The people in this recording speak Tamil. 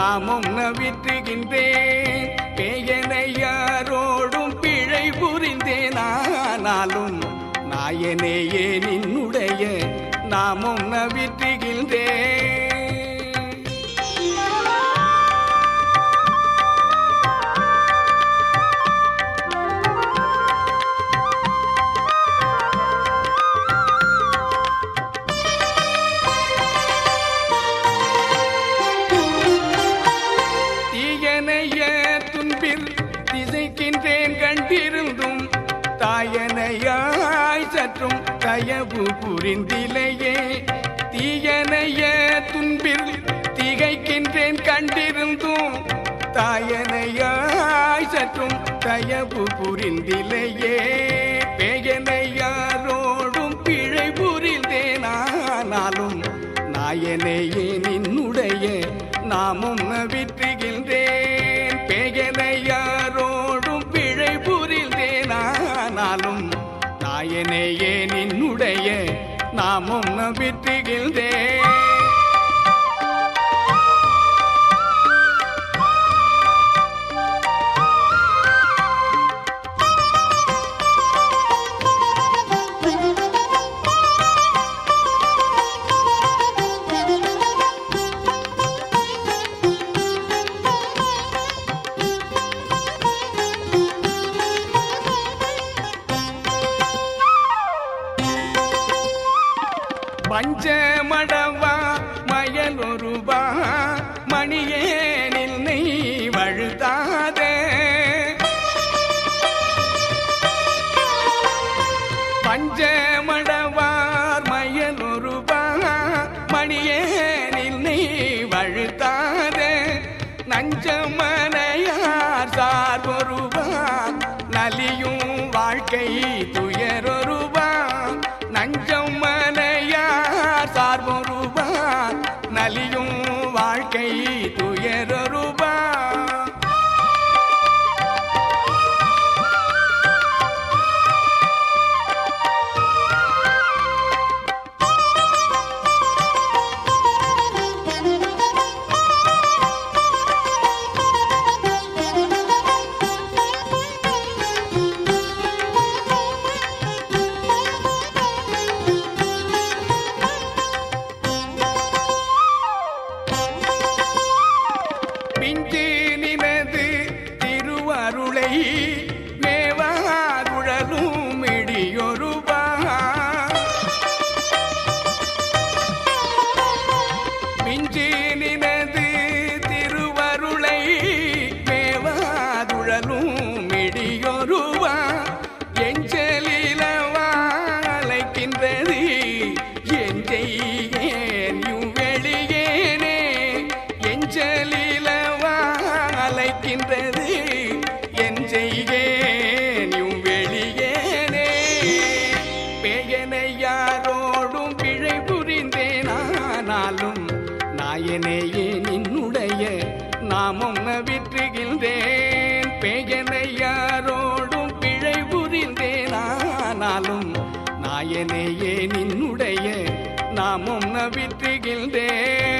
நாமும் நவிற்றுகின்றேன் பேயனை யாரோடும் பிழை புரிந்தேன். ஆனாலும் நாயனேயே நின்னுடைய நாமும் நவிற்றுகின்றேன் துன்பில் திசைக்கின்றேன் கண்டிருந்தும் தாயனையாய் சற்றும் தயவு புரிந்திலேயே. தீயனைய துன்பில் திகைக்கின்றேன் கண்டிருந்தும் தாயனையாய் சற்றும் தயவு புரிந்திலேயே. பேயனையாரோடும் பிழை புரிந்தேனானாலும் நாயனையே நின்னுடைய நாமும் விற்றுகின்றேன் பேயனையாரோடும் பிழை புரிந்தேனானாலும் நாயனையே நின்னுடைய நாமும் நவிற்றுகின்றேன் பஞ்சமடவா மயலொருவா மணியேனில் நீ வழுதாதே. பஞ்சமடவார் மயலொருவா மணியேனில் நீ வழுதாதே. நஞ்சமனையார் சார் ஒருவா நலியும் வாழ்க்கை துயரொருவா நஞ்சம் வாழ்க்கை துயரொருவா நினது திருவருளை பெயனையே நின்னுடைய நாமம் விற்றுகின்றேன் பெயனை யாரோடும் பிழை புரிந்தேன் ஆனாலும் நாயனையே நின்னுடைய நாமம் விற்றுகின்றேன்